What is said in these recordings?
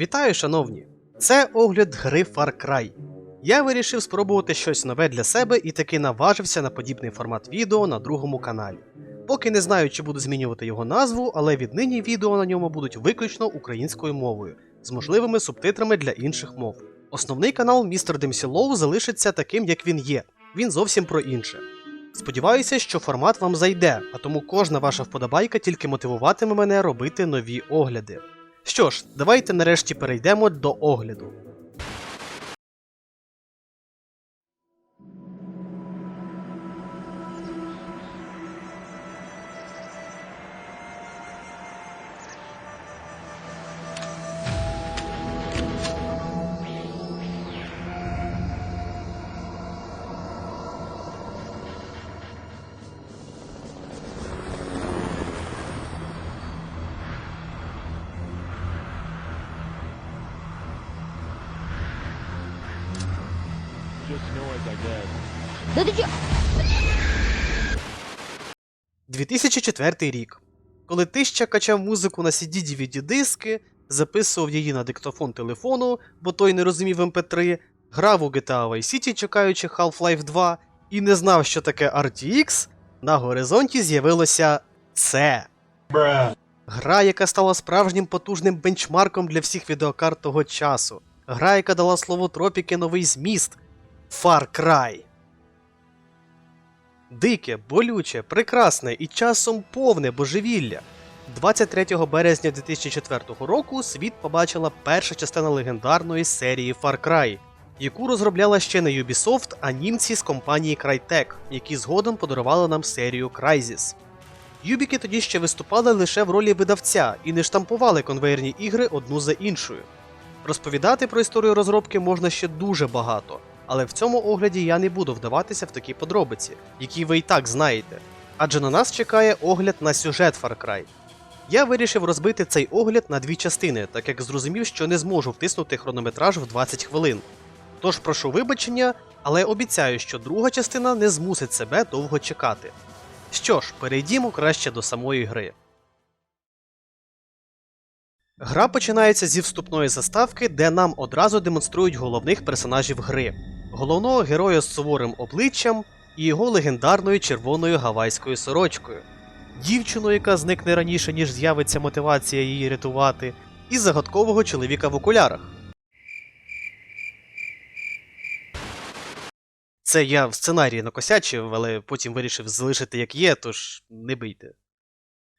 Вітаю, шановні! Це огляд гри Far Cry. Я вирішив спробувати щось нове для себе і таки наважився на подібний формат відео на другому каналі. Поки не знаю, чи буду змінювати його назву, але віднині відео на ньому будуть виключно українською мовою, з можливими субтитрами для інших мов. Основний канал. Dempsey Low залишиться таким, як він є. Він зовсім про інше. Сподіваюся, що формат вам зайде, а тому кожна ваша вподобайка тільки мотивуватиме мене робити нові огляди. Що ж, давайте нарешті перейдемо до огляду. Да ты чё? 2004 рік. Коли Тища качав музику на CD DVD диски, записував її на диктофон телефону, бо той не розумів MP3, грав у GTA Vice City, чекаючи Half-Life 2, і не знав, що таке RTX, на горизонті з'явилося це. Гра, яка стала справжнім потужним бенчмарком для всіх відеокарт того часу. Гра, яка дала слову тропіки новий зміст. Far Cry. Дике, болюче, прекрасне і часом повне божевілля. 23 березня 2004 року світ побачила перша частина легендарної серії Far Cry, яку розробляла ще не Ubisoft, а німці з компанії Crytek, які згодом подарували нам серію Crysis. Юбіки тоді ще виступали лише в ролі видавця і не штампували конвейерні ігри одну за іншою. Розповідати про історію розробки можна ще дуже багато, але в цьому огляді я не буду вдаватися в такі подробиці, які ви і так знаєте. Адже на нас чекає огляд на сюжет Far Cry. Я вирішив розбити цей огляд на дві частини, так як зрозумів, що не зможу втиснути хронометраж в 20 хвилин. Тож прошу вибачення, але обіцяю, що друга частина не змусить себе довго чекати. Що ж, перейдімо краще до самої гри. Гра починається зі вступної заставки, де нам одразу демонструють головних персонажів гри: головного героя з суворим обличчям і його легендарною червоною гавайською сорочкою, дівчину, яка зникне раніше, ніж з'явиться мотивація її рятувати, і загадкового чоловіка в окулярах. Це я в сценарії накосячив, але потім вирішив залишити як є, тож не бийте.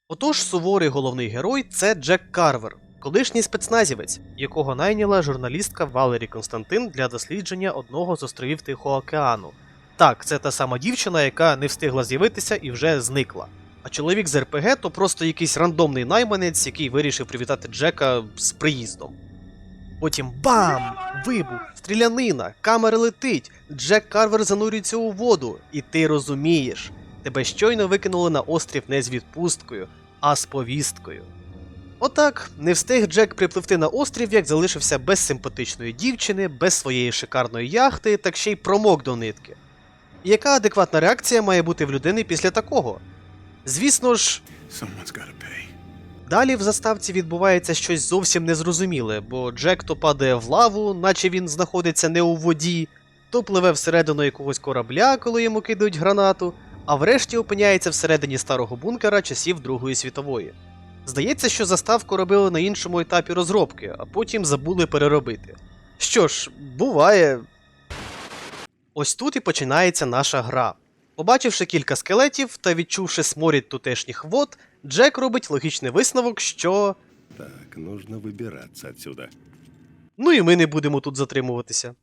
Отож, суворий головний герой це Джек Карвер, колишній спецназівець, якого найняла журналістка Валері Константин для дослідження одного з островів Тихого океану. Так, це та сама дівчина, яка не встигла з'явитися і вже зникла. А чоловік з РПГ то просто якийсь рандомний найманець, який вирішив привітати Джека з приїздом. Потім бам! Вибух, стрілянина, камера летить, Джек Карвер занурюється у воду, і ти розумієш, тебе щойно викинули на острів не з відпусткою, а з повісткою. Отак, не встиг Джек припливти на острів, як залишився без симпатичної дівчини, без своєї шикарної яхти, так ще й промок до нитки. Яка адекватна реакція має бути в людини після такого? Звісно ж. Далі в заставці відбувається щось зовсім незрозуміле, бо Джек то падає в лаву, наче він знаходиться не у воді, то пливе всередину якогось корабля, коли йому кидають гранату, а врешті опиняється всередині старого бункера часів Другої світової. Здається, що заставку робили на іншому етапі розробки, а потім забули переробити. Що ж, буває. Ось тут і починається наша гра. Побачивши кілька скелетів та відчувши сморід тутешніх вод, Джек робить логічний висновок, що. Так, нужно выбираться отсюда. Ну і ми не будемо тут затримуватися.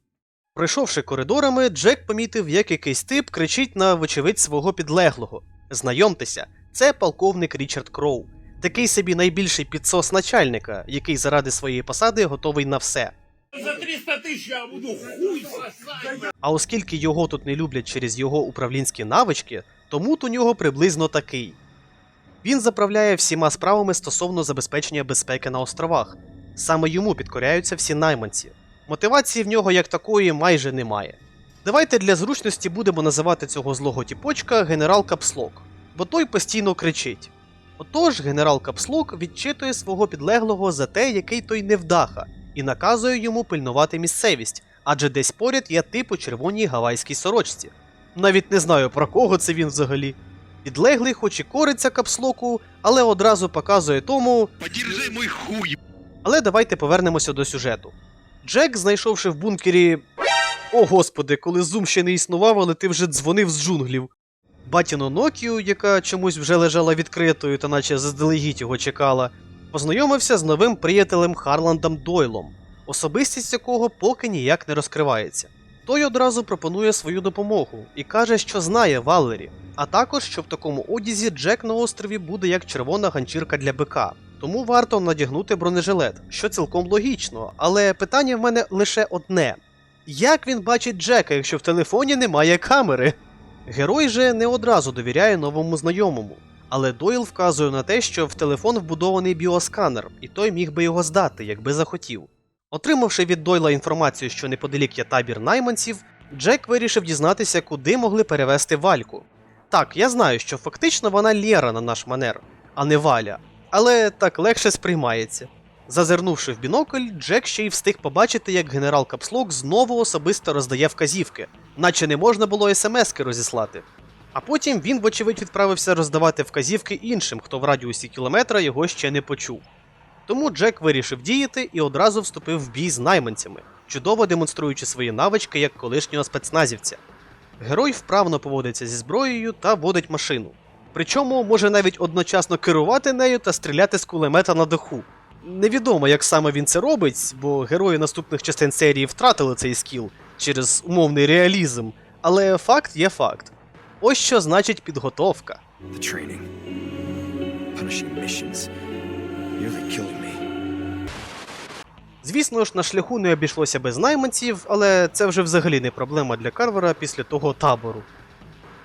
Пройшовши коридорами, Джек помітив, як якийсь тип кричить на вочевидь свого підлеглого. Знайомтеся, це полковник Річард Кроу, такий собі найбільший підсос начальника, який заради своєї посади готовий на все. За 300 тысяч я буду хуй. А оскільки його тут не люблять через його управлінські навички, то мут у нього приблизно такий. Він заправляє всіма справами стосовно забезпечення безпеки на островах. Саме йому підкоряються всі найманці. Мотивації в нього як такої майже немає. Давайте для зручності будемо називати цього злого тіпочка генерал Капслок, бо той постійно кричить. Отож, генерал Капслок відчитує свого підлеглого за те, який той невдаха, і наказує йому пильнувати місцевість, адже десь поряд є тип у червоній гавайській сорочці. Навіть не знаю про кого це він взагалі. Підлеглий, хоч і кориться капслоку, але одразу показує тому. Подержи мой хуй! Але давайте повернемося до сюжету. Джек, знайшовши в бункері. О господи, коли зум ще не існував, але ти вже дзвонив з джунглів. Батіну Нокію, яка чомусь вже лежала відкритою та наче заздалегідь його чекала, познайомився з новим приятелем Харландом Дойлом, особистість якого поки ніяк не розкривається. Той одразу пропонує свою допомогу і каже, що знає Валлері, а також, що в такому одязі Джек на острові буде як червона ганчірка для бика. Тому варто надягнути бронежилет, що цілком логічно, але питання в мене лише одне: як він бачить Джека, якщо в телефоні немає камери? Герой же не одразу довіряє новому знайомому, але Дойл вказує на те, що в телефон вбудований біосканер, і той міг би його здати, якби захотів. Отримавши від Дойла інформацію, що неподалік є табір найманців, Джек вирішив дізнатися, куди могли перевезти Вальку. Так, я знаю, що фактично вона Лєра на наш манер, а не Валя, але так легше сприймається. Зазирнувши в бінокль, Джек ще й встиг побачити, як генерал Капслок знову особисто роздає вказівки, наче не можна було смски розіслати. А потім він, вочевидь, відправився роздавати вказівки іншим, хто в радіусі кілометра його ще не почув. Тому Джек вирішив діяти і одразу вступив в бій з найманцями, чудово демонструючи свої навички як колишнього спецназівця. Герой вправно поводиться зі зброєю та водить машину. Причому може навіть одночасно керувати нею та стріляти з кулемета на даху. Невідомо, як саме він це робить, бо герої наступних частин серії втратили цей скіл через умовний реалізм, але факт є факт. Ось що значить підготовка. Звісно ж, на шляху не обійшлося без найманців, але це вже взагалі не проблема для Карвера після того табору.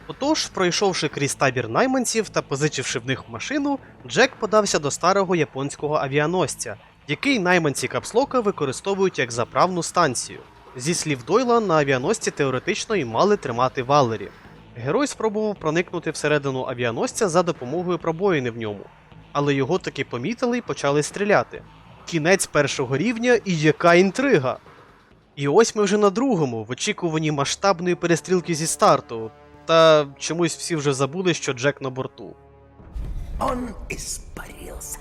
Отож, пройшовши крізь табір найманців та позичивши в них машину, Джек подався до старого японського авіаносця, який найманці Капслока використовують як заправну станцію. Зі слів Дойла, на авіаносці теоретично і мали тримати Валері. Герой спробував проникнути всередину авіаносця за допомогою пробоїни в ньому, але його таки помітили і почали стріляти. Кінець першого рівня і яка інтрига! І ось ми вже на другому, в очікуванні масштабної перестрілки зі старту, та чомусь всі вже забули, що Джек на борту. Он испарился.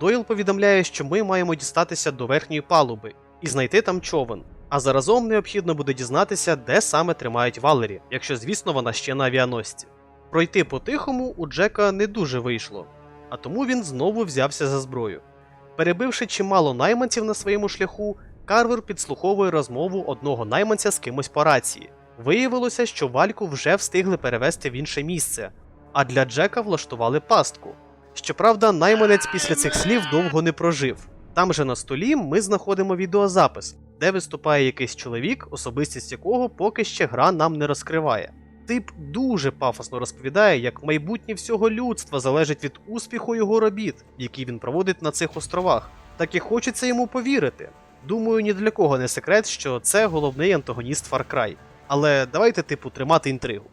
Дойл повідомляє, що ми маємо дістатися до верхньої палуби і знайти там човен. А заразом необхідно буде дізнатися, де саме тримають Валері, якщо, звісно, вона ще на авіаносці. Пройти по-тихому у Джека не дуже вийшло, а тому він знову взявся за зброю. Перебивши чимало найманців на своєму шляху, Карвер підслуховує розмову одного найманця з кимось по рації. Виявилося, що Вальку вже встигли перевести в інше місце, а для Джека влаштували пастку. Щоправда, найманець після цих слів довго не прожив. Там же на столі ми знаходимо відеозапис, де виступає якийсь чоловік, особистість якого поки ще гра нам не розкриває. Тип дуже пафосно розповідає, як майбутнє всього людства залежить від успіху його робіт, які він проводить на цих островах. Так і хочеться йому повірити. Думаю, ні для кого не секрет, що це головний антагоніст Far Cry. Але давайте, типу, тримати інтригу.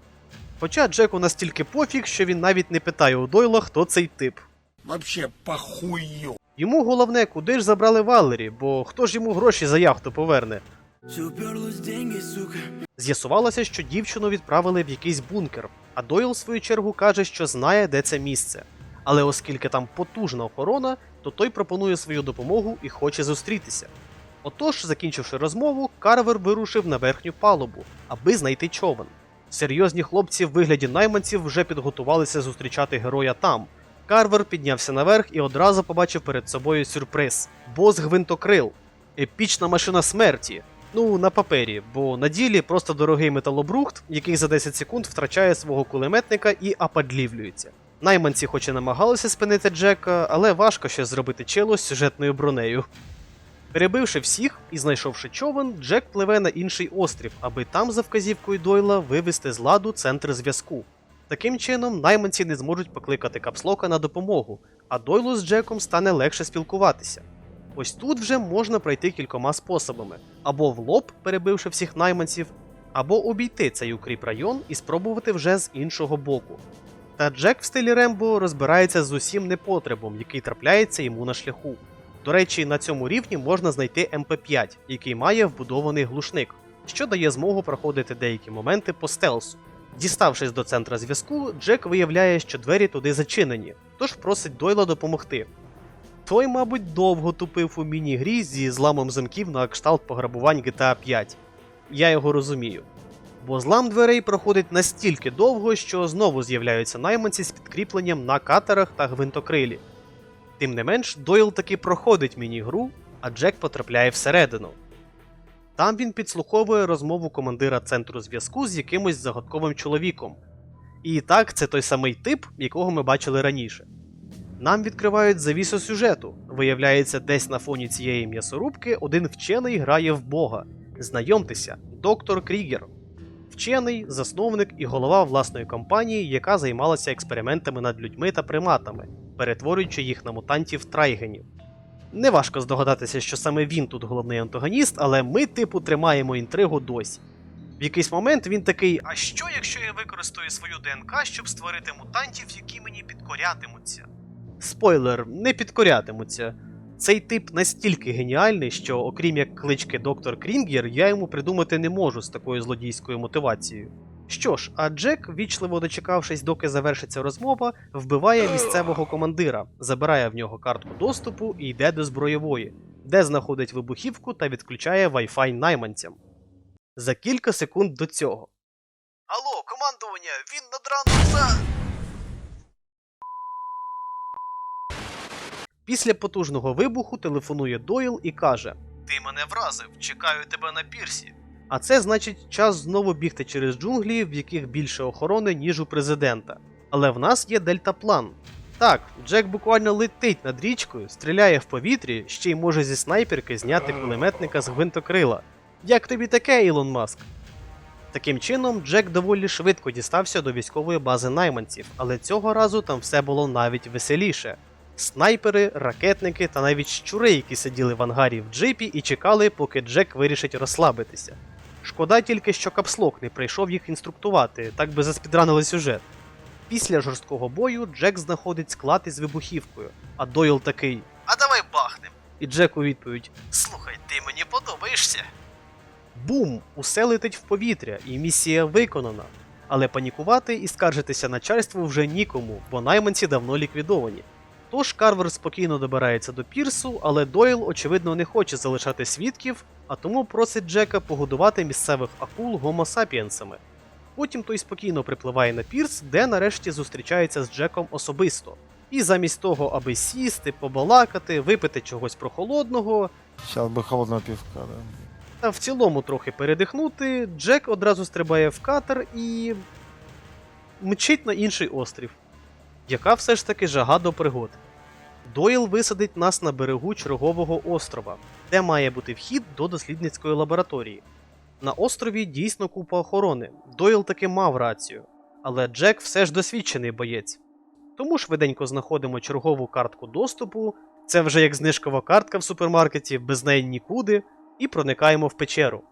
Хоча Джеку настільки пофіг, що він навіть не питає у Дойла, хто цей тип. Вообще похую. Йому головне, куди ж забрали Валері, бо хто ж йому гроші за яхту поверне. З'ясувалося, що дівчину відправили в якийсь бункер, а Дойл, в свою чергу, каже, що знає, де це місце. Але оскільки там потужна охорона, то той пропонує свою допомогу і хоче зустрітися. Отож, закінчивши розмову, Карвер вирушив на верхню палубу, аби знайти човен. Серйозні хлопці в вигляді найманців вже підготувалися зустрічати героя там. Карвер піднявся наверх і одразу побачив перед собою сюрприз бос гвинтокрил, епічна машина смерті. Ну, на папері, бо на ділі просто дорогий металобрухт, який за 10 секунд втрачає свого кулеметника і ападлівлюється. Найманці хоч і намагалися спинити Джека, але важко ще зробити чело з сюжетною бронею. Перебивши всіх і знайшовши човен, Джек пливе на інший острів, аби там за вказівкою Дойла вивести з ладу центр зв'язку. Таким чином, найманці не зможуть покликати капслока на допомогу, а Дойлу з Джеком стане легше спілкуватися. Ось тут вже можна пройти кількома способами: або в лоб, перебивши всіх найманців, або обійти цей укріп район і спробувати вже з іншого боку. Та Джек в стилі Рембо розбирається з усім непотребом, який трапляється йому на шляху. До речі, на цьому рівні можна знайти МП5, який має вбудований глушник, що дає змогу проходити деякі моменти по стелсу. Діставшись до центра зв'язку, Джек виявляє, що двері туди зачинені, тож просить Дойла допомогти. Той, мабуть, довго тупив у міні-грі зі зламом замків на кшталт пограбувань GTA 5. Я його розумію. Бо злам дверей проходить настільки довго, що знову з'являються найманці з підкріпленням на катерах та гвинтокрилі. Тим не менш, Дойл таки проходить міні-гру, а Джек потрапляє всередину. Там він підслуховує розмову командира центру зв'язку з якимось загадковим чоловіком. І так, це той самий тип, якого ми бачили раніше. Нам відкривають завісу сюжету. Виявляється, десь на фоні цієї м'ясорубки один вчений грає в Бога. Знайомтеся, доктор Крігер. Вчений, засновник і голова власної компанії, яка займалася експериментами над людьми та приматами, перетворюючи їх на мутантів трайгенів. Неважко здогадатися, що саме він тут головний антагоніст, але ми, типу, тримаємо інтригу досі. В якийсь момент він такий: А що, якщо я використаю свою ДНК, щоб створити мутантів, які мені підкорятимуться? Спойлер, не підкорятимуться. Цей тип настільки геніальний, що, окрім як клички доктор Крінгер, я йому придумати не можу з такою злодійською мотивацією. Що ж, а Джек, вічливо дочекавшись, доки завершиться розмова, вбиває місцевого командира, забирає в нього картку доступу і йде до зброєвої, де знаходить вибухівку та відключає Wi-Fi найманцям. За кілька секунд до цього. Алло, командування, він надранув за. Після потужного вибуху телефонує Дойл і каже: Ти мене вразив, чекаю тебе на пірсі. А це значить час знову бігти через джунглі, в яких більше охорони, ніж у президента. Але в нас є дельтаплан. Так, Джек буквально летить над річкою, стріляє в повітрі, ще й може зі снайперки зняти кулеметника з гвинтокрила. Як тобі таке, Ілон Маск? Таким чином, Джек доволі швидко дістався до військової бази найманців, але цього разу там все було навіть веселіше. Снайпери, ракетники та навіть щури, які сиділи в ангарі в джипі і чекали, поки Джек вирішить розслабитися. Шкода тільки, що капслок не прийшов їх інструктувати, так би заспідранили сюжет. Після жорсткого бою Джек знаходить склад із вибухівкою, а Дойл такий: А давай бахнем. І Джек у відповідь: Слухай, ти мені подобаєшся. Бум! Усе летить в повітря, і місія виконана. Але панікувати і скаржитися начальству вже нікому, бо найманці давно ліквідовані. Тож Карвер спокійно добирається до пірсу, але Дойл, очевидно, не хоче залишати свідків, а тому просить Джека погодувати місцевих акул гомосапіенсами. Потім той спокійно припливає на пірс, де нарешті зустрічається з Джеком особисто. І замість того, аби сісти, побалакати, випити чогось прохолодного, Сейчас бы холодного пивка, да. та в цілому трохи передихнути, Джек одразу стрибає в катер і. мчить на інший острів. Яка все ж таки жага до пригод? Дойл висадить нас на берегу чергового острова, де має бути вхід до дослідницької лабораторії. На острові дійсно купа охорони. Дойл таки мав рацію. Але Джек все ж досвідчений боєць. Тому швиденько знаходимо чергову картку доступу. Це вже як знижкова картка в супермаркеті, без неї нікуди, і проникаємо в печеру.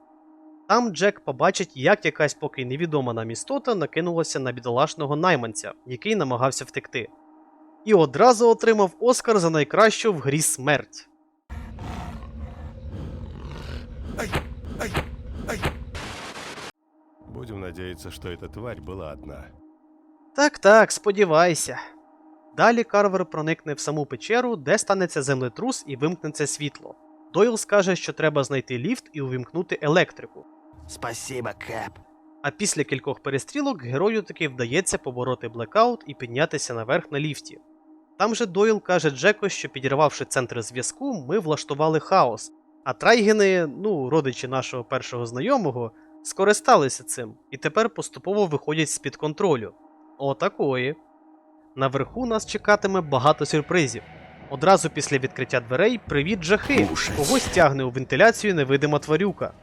Там Джек побачить, як якась поки невідома нам істота накинулася на бідолашного найманця, який намагався втекти. І одразу отримав Оскар за найкращу в грі смерть. Будем надеяться, что эта тварь была одна. Так, так, сподівайся. Далі Карвер проникне в саму печеру, де станеться землетрус і вимкнеться світло. Дойл скаже, що треба знайти ліфт і увімкнути електрику. Спасибо, Кэп. А після кількох перестрілок герою таки вдається побороти блекаут і піднятися наверх на ліфті. Там же Дойл каже Джеку, що підірвавши центр зв'язку, ми влаштували хаос. А трайгени, ну, родичі нашого першого знайомого, скористалися цим і тепер поступово виходять з-під контролю. Отакої. Наверху нас чекатиме багато сюрпризів. Одразу після відкриття дверей привіт жахи. Когось тягне у вентиляцію невидима тварюка.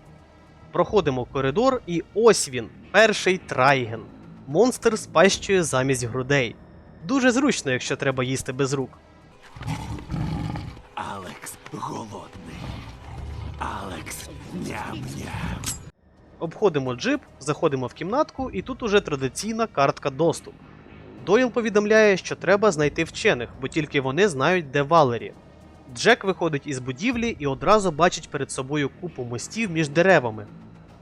Проходимо коридор, і ось він, перший трайген. Монстр з пащею замість грудей. Дуже зручно, якщо треба їсти без рук. Алекс голодний. Алекс ням-ням. Обходимо джип, заходимо в кімнатку, і тут уже традиційна картка доступ. Дойл повідомляє, що треба знайти вчених, бо тільки вони знають, де Валері. Джек виходить із будівлі і одразу бачить перед собою купу мостів між деревами,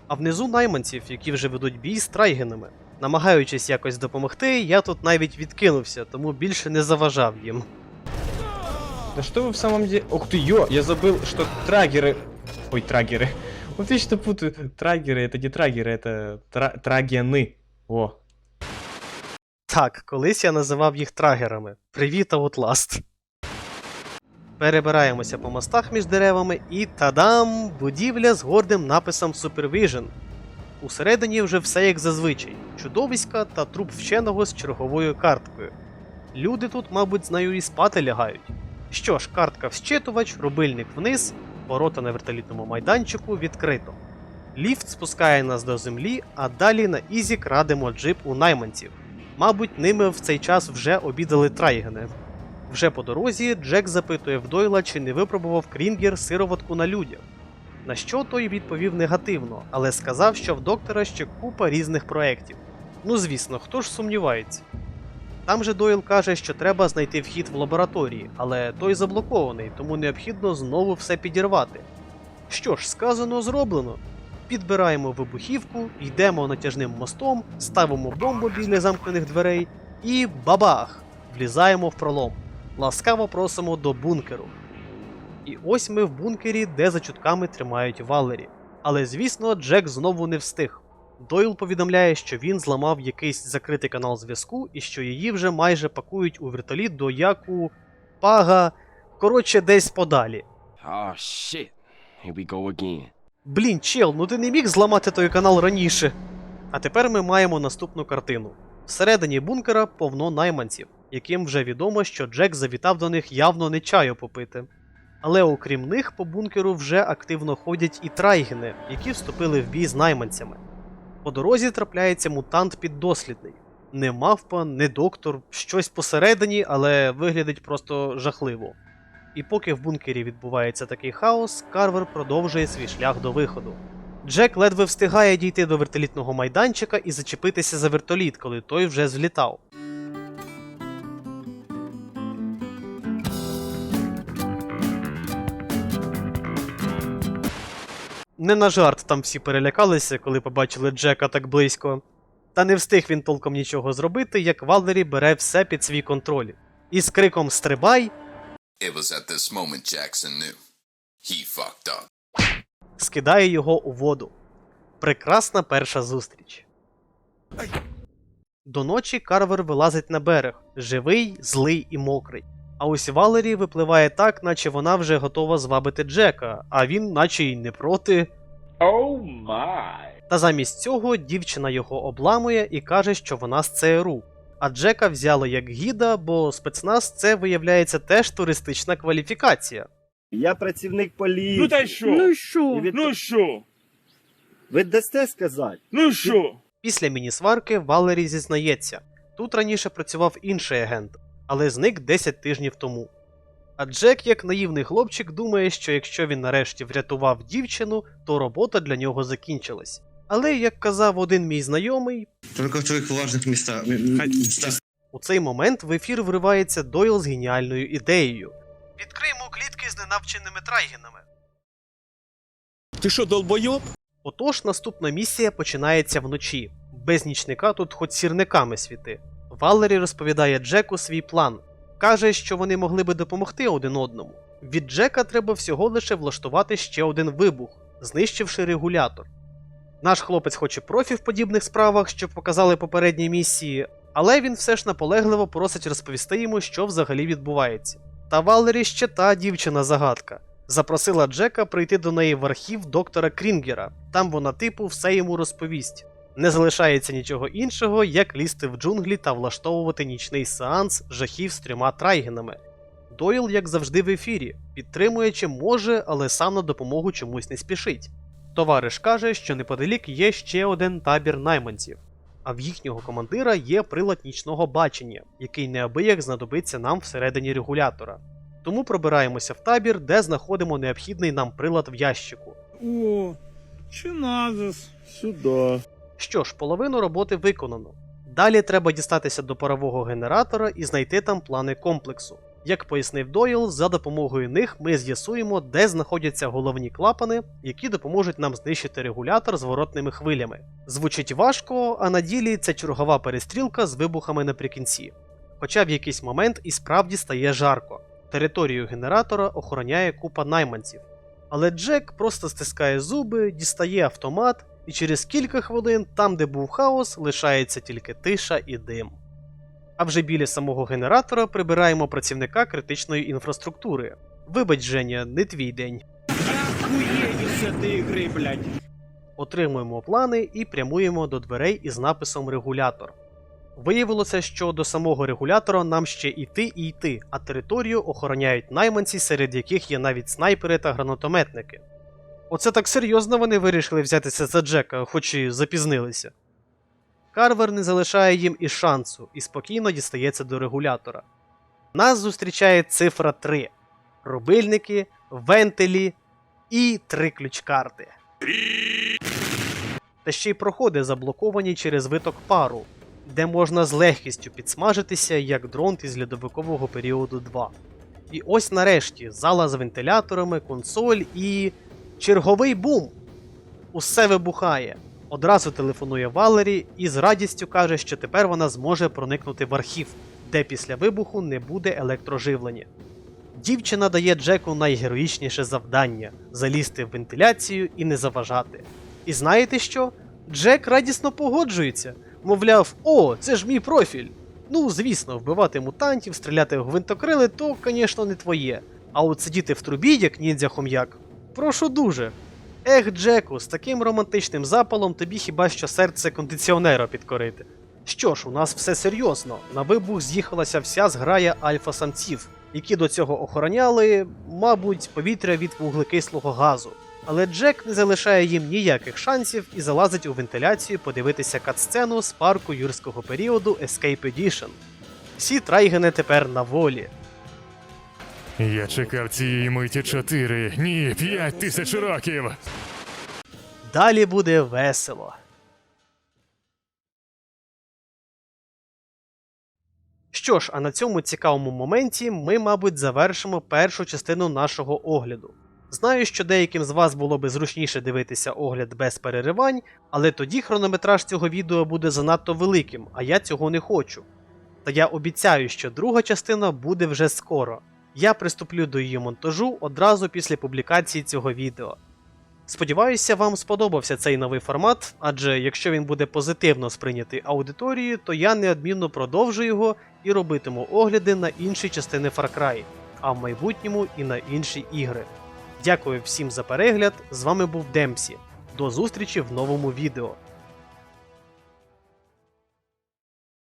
а внизу найманців, які вже ведуть бій з трайгенами. Намагаючись якось допомогти, я тут навіть відкинувся, тому більше не заважав їм. Да что вы в самом деле... Ух ты, ё, я забыл, что трагеры... Ой, трагеры. Вот вечно путаю. Трагеры, это не трагеры, это тра... трагены. О. Так, колись я називав їх трагерами. Привіт, Outlast. Перебираємося по мостах між деревами і тадам! Будівля з гордим написом Supervision. Усередині вже все як зазвичай: чудовиська та труп вченого з черговою карткою. Люди тут, мабуть, з нею і спати лягають. Що ж, картка вщитувач, рубильник вниз, ворота на вертолітному майданчику відкрито. Ліфт спускає нас до землі, а далі на Ізі крадемо джип у найманців. Мабуть, ними в цей час вже обідали трайгени. Вже по дорозі Джек запитує в Дойла, чи не випробував Крінгер сироватку на людях. На що той відповів негативно, але сказав, що в доктора ще купа різних проєктів. Ну звісно, хто ж сумнівається. Там же Дойл каже, що треба знайти вхід в лабораторії, але той заблокований, тому необхідно знову все підірвати. Що ж, сказано, зроблено. Підбираємо вибухівку, йдемо натяжним мостом, ставимо бомбу біля замкнених дверей і бабах! Влізаємо в пролом. Ласкаво просимо до бункеру. І ось ми в бункері, де за чутками тримають Валері. Але звісно, Джек знову не встиг. Дойл повідомляє, що він зламав якийсь закритий канал зв'язку і що її вже майже пакують у вертоліт до Яку, Пага, коротше, десь подалі. Oh shit. Here we go again. Блін, чел, ну ти не міг зламати той канал раніше. А тепер ми маємо наступну картину. Всередині бункера повно найманців, яким вже відомо, що Джек завітав до них явно не чаю попити. Але окрім них, по бункеру вже активно ходять і трайгени, які вступили в бій з найманцями. По дорозі трапляється мутант піддослідний. Не мавпа, не доктор, щось посередині, але виглядить просто жахливо. І поки в бункері відбувається такий хаос, Карвер продовжує свій шлях до виходу. Джек ледве встигає дійти до вертолітного майданчика і зачепитися за вертоліт, коли той вже злітав. Не на жарт там всі перелякалися, коли побачили Джека так близько. Та не встиг він толком нічого зробити, як Валері бере все під свій контроль. І з криком Стрибай It was at this moment Jackson knew. He fucked up. скидає його у воду. Прекрасна перша зустріч. До ночі Карвер вилазить на берег, живий, злий і мокрий. А ось Валері випливає так, наче вона вже готова звабити Джека, а він, наче й не проти. Oh my. Та замість цього дівчина його обламує і каже, що вона з ЦРУ. А Джека взяли як гіда, бо спецназ це виявляється теж туристична кваліфікація. Я працівник поліції. Ну та й що? І що? від- Ну що? Ви дасте сказати? Ну що? Після міні-сварки Валері зізнається, тут раніше працював інший агент, але зник 10 тижнів тому. А Джек, як наївний хлопчик, думає, що якщо він нарешті врятував дівчину, то робота для нього закінчилась. Але, як казав один мій знайомий, Только в твоих важных местах. местах. у цей момент в ефір вривається Дойл з геніальною ідеєю. Відкриємо клітки з ненавченими трайгенами. Ти що, долбойоб? Отож, наступна місія починається вночі. Без нічника тут хоч сірниками світи. Валері розповідає Джеку свій план. Каже, що вони могли би допомогти один одному. Від Джека треба всього лише влаштувати ще один вибух, знищивши регулятор. Наш хлопець хоче профі в подібних справах, що показали попередні місії, але він все ж наполегливо просить розповісти йому, що взагалі відбувається. Та Валері ще та дівчина загадка. Запросила Джека прийти до неї в архів доктора Крінгера. Там вона, типу, все йому розповість. Не залишається нічого іншого, як лізти в джунглі та влаштовувати нічний сеанс жахів з трьома трайгенами. Дойл, як завжди, в ефірі, підтримує чи може, але сам на допомогу чомусь не спішить. Товариш каже, що неподалік є ще один табір найманців, а в їхнього командира є прилад нічного бачення, який неабияк знадобиться нам всередині регулятора. Тому пробираємося в табір, де знаходимо необхідний нам прилад в ящику. О, чи назис? Сюди. Що ж, половину роботи виконано. Далі треба дістатися до парового генератора і знайти там плани комплексу. Як пояснив Дойл, за допомогою них ми з'ясуємо, де знаходяться головні клапани, які допоможуть нам знищити регулятор зворотними хвилями. Звучить важко, а на ділі це чергова перестрілка з вибухами наприкінці. Хоча в якийсь момент і справді стає жарко. Територію генератора охороняє купа найманців. Але Джек просто стискає зуби, дістає автомат, і через кілька хвилин, там, де був хаос, лишається тільки тиша і дим. А вже біля самого генератора прибираємо працівника критичної інфраструктури. Вибач, Женя, не твій день. Охуєть з цієї гри, блядь. Отримуємо плани і прямуємо до дверей із написом регулятор. Виявилося, що до самого регулятора нам ще йти і йти, а територію охороняють найманці, серед яких є навіть снайпери та гранатометники. Оце так серйозно вони вирішили взятися за Джека, хоч і запізнилися. Карвер не залишає їм і шансу і спокійно дістається до регулятора. Нас зустрічає цифра 3: рубильники, вентилі і три ключ-карти. Та ще й проходи заблоковані через виток пару, де можна з легкістю підсмажитися як дронт із льодовикового періоду 2. І ось нарешті зала з вентиляторами, консоль і. Черговий бум! Усе вибухає. Одразу телефонує Валері і з радістю каже, що тепер вона зможе проникнути в архів, де після вибуху не буде електроживлення. Дівчина дає Джеку найгероїчніше завдання залізти в вентиляцію і не заважати. І знаєте що? Джек радісно погоджується. Мовляв, о, це ж мій профіль. Ну, звісно, вбивати мутантів, стріляти в гвинтокрили, то, звісно, не твоє. А от сидіти в трубі, як ніндзя хом'як, прошу дуже. Ех, Джеку, з таким романтичним запалом тобі хіба що серце кондиціонера підкорити. Що ж, у нас все серйозно. На вибух з'їхалася вся зграя альфа-самців, які до цього охороняли, мабуть, повітря від вуглекислого газу. Але Джек не залишає їм ніяких шансів і залазить у вентиляцію подивитися катсцену з парку юрського періоду Escape Edition. Всі трайгени тепер на волі. Я чекав цієї миті чотири, ні, п'ять тисяч років. Далі буде весело. Що ж, а на цьому цікавому моменті ми, мабуть, завершимо першу частину нашого огляду. Знаю, що деяким з вас було би зручніше дивитися огляд без переривань, але тоді хронометраж цього відео буде занадто великим, а я цього не хочу. Та я обіцяю, що друга частина буде вже скоро. Я приступлю до її монтажу одразу після публікації цього відео. Сподіваюся, вам сподобався цей новий формат, адже якщо він буде позитивно сприйнятий аудиторією, то я неодмінно продовжу його і робитиму огляди на інші частини Far Cry, а в майбутньому і на інші ігри. Дякую всім за перегляд. З вами був Демсі. До зустрічі в новому відео.